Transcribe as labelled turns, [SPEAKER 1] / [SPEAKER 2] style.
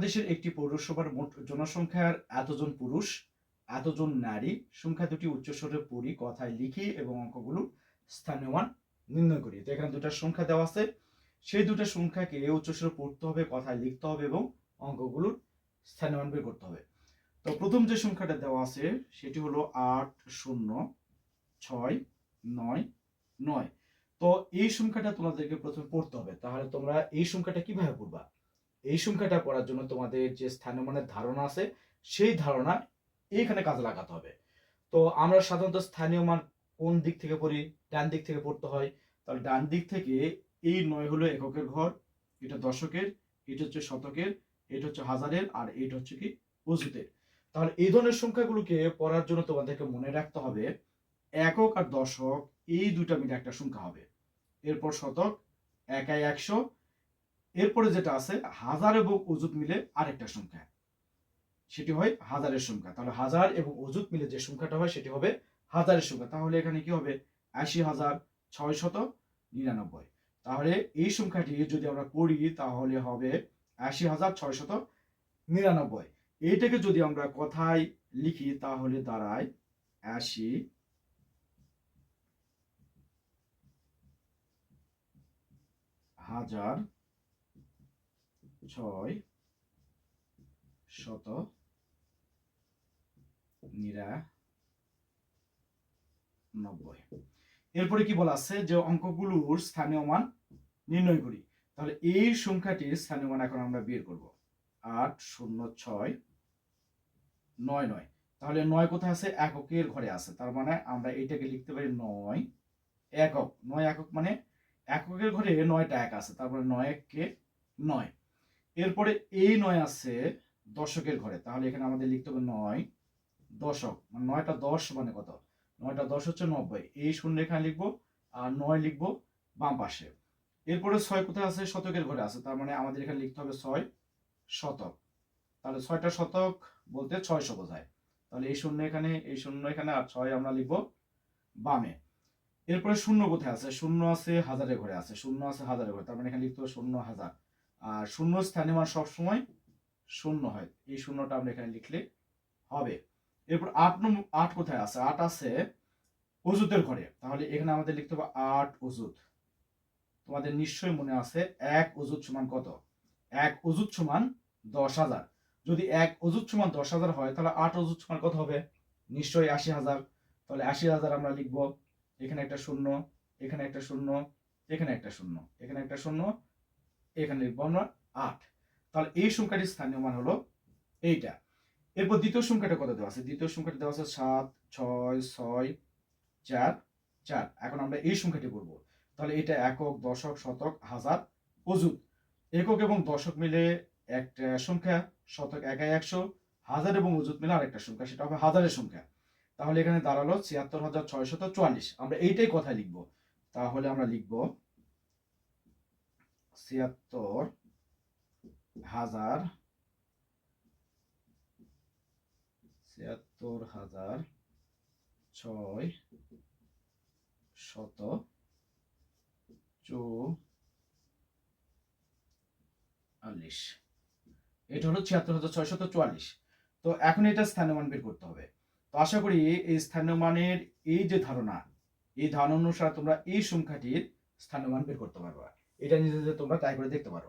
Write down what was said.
[SPEAKER 1] বাংলাদেশের একটি পৌরসভার মোট জনসংখ্যার এতজন পুরুষ, এতজন নারী, সংখ্যা দুটি উচ্চস্বরে পড়ি কথায় লিখি এবং অঙ্কগুলো স্থানীয় মান নির্ণয় করি। তো এখানে দুটা সংখ্যা দেওয়া আছে। সেই দুটো সংখ্যাকে উচ্চস্বরে পড়তে হবে, কথায় লিখতে হবে এবং অঙ্কগুলোর স্থানীয় মান বের করতে হবে। তো প্রথম যে সংখ্যাটা দেওয়া আছে, সেটি হলো আট, শূন্য, ছয়, নয় নয়। তো এই সংখ্যাটা তোমাদেরকে প্রথমে পড়তে হবে। তাহলে তোমরা এই সংখ্যাটা কীভাবে পড়বা? এই সংখ্যাটা পড়ার জন্য তোমাদের যে স্থানীয় মানের ধারণা আছে, সেই ধারণা এইখানে কাজে লাগাতে হবে। তো আমরা সাধারণত স্থানীয় মান কোন দিক থেকে পড়ি, ডান দিক থেকে পড়তে হয়। তাহলে ডান দিক থেকে এই নয় হলো এককের ঘর, এটা দশকের, এটা হচ্ছে শতকের, এটা হচ্ছে হাজারের, আর এটা হচ্ছে কি অজুতের তাহলে এই ধরনের সংখ্যাগুলোকে পড়ার জন্য তোমাদেরকে মনে রাখতে হবে, একক আর দশক, এই দুটা মিলে একটা সংখ্যা হবে। এরপর শতক, একাই একশো এরপরে যেটা আছে, হাজার এবং অজুত মিলে আরেকটা সংখ্যা। সেটি হয় হাজারের সংখ্যা। তাহলে হাজার এবং অজুত মিলে যে সংখ্যাটা হয়, সেটি হবে হাজারের সংখ্যা। তাহলে এখানে কি হবে? আশি হাজার ছয় শত নিরানব্বই। তাহলে এই সংখ্যাটি যদি আমরা করি, তাহলে হবে আশি হাজার ছয় শত নিরানব্বই। এইটাকে যদি আমরা কথায় লিখি, তাহলে দাঁড়ায় আশি হাজার ছয়, শত নিরানব্বই এরপরে কি বলা আছে যে অঙ্কগুলোর স্থানীয় মান নির্ণয় করি। তাহলে এই সংখ্যাটির স্থানীয় মান এখন আমরা বের করব। আট, শূন্য, ছয়, নয় নয়। তাহলে নয় কোথায় আছে? এককের ঘরে আছে। তার মানে আমরা এটাকে লিখতে পারি নয় একক। নয় একক মানে এককের ঘরে নয়টা এক আছে। তারপরে নয় এককে নয়। এরপরে এই নয় আছে দশকের ঘরে। তাহলে এখানে আমাদের লিখতে হবে নয় দশক। মানে নয়টা দশ মানে কত? নয়টা দশ হচ্ছে নব্বই। এই শূন্য এখানে লিখব আর নয় লিখব বাম পাশে। এরপরে ছয় কোথায় আছে? শতকের ঘরে আছে। তার মানে আমাদের এখানে লিখতে হবে ছয় শতক। তাহলে ছয়টা শতক বলতে ছয়শো বোঝায়। তাহলে এই শূন্য এখানে, এই শূন্য এখানে আর ছয় আমরা লিখব বামে। এরপরে শূন্য কোথায় আছে? শূন্য আছে হাজারের ঘরে আছে। শূন্য আছে হাজারের ঘরে। তার মানে এখানে লিখতে হবে শূন্য হাজার। আর শূন্য স্থানীয় মান সবসময় শূন্য হয়। এই শূন্যটা আমরা এখানে লিখলে হবে। এরপর আট নম্বর আট কোথায় আছে? আট আছে অজুতের ঘরে। তাহলে এখানে আমাদের লিখতে হবে আট অজুত তোমাদের নিশ্চয়ই মনে আছে এক অজুত সমান কত? এক অজুত সমান দশ হাজার। যদি এক অজুত সমান দশ হাজার হয়, তাহলে আট অজুত সমান কত হবে? নিশ্চয়ই আশি হাজার। তাহলে আশি হাজার আমরা লিখব। এখানে একটা শূন্য, এখানে একটা শূন্য, এখানে একটা শূন্য, এখানে একটা শূন্য এখানে লিখব আমরা আট। তাহলে এই সংখ্যাটির স্থানীয় মান হলো এইটা। এরপর দ্বিতীয় সংখ্যাটা কত দেওয়া আছে? দ্বিতীয় সংখ্যাটা দেওয়া আছে সাত, ছয় ছয়, চার চার। এখন আমরা এই সংখ্যাটি বলব তাহলে এটা একক, দশক, শতক, হাজার অজুত একক এবং দশক মিলে একটা সংখ্যা, শতক একাই একশো, হাজার এবং অজুত মিলে আরেকটা সংখ্যা, সেটা হবে হাজারের সংখ্যা। তাহলে এখানে দাঁড়াল ছিয়াত্তর হাজার ছয়শত চুয়াল্লিশ। আমরা এইটাই কথা লিখব। তাহলে আমরা লিখব ছিয়াত্তর হাজার ছিয়াত্তর হাজার ছয় শত চুয়াল্লিশ। এটা হলো ছিয়াত্তর হাজার ছয় শত চুয়াল্লিশ। তো এখন এটা স্থানীয় মান বের করতে হবে। তো আশা করি এই স্থানীয় মানের এই যে ধারণা, এই ধারণা অনুসারে তোমরা এই সংখ্যাটির স্থানীয় মান বের করতে পারবে। এটা নিজেদের তোমরা ট্রাই করে দেখতে পারো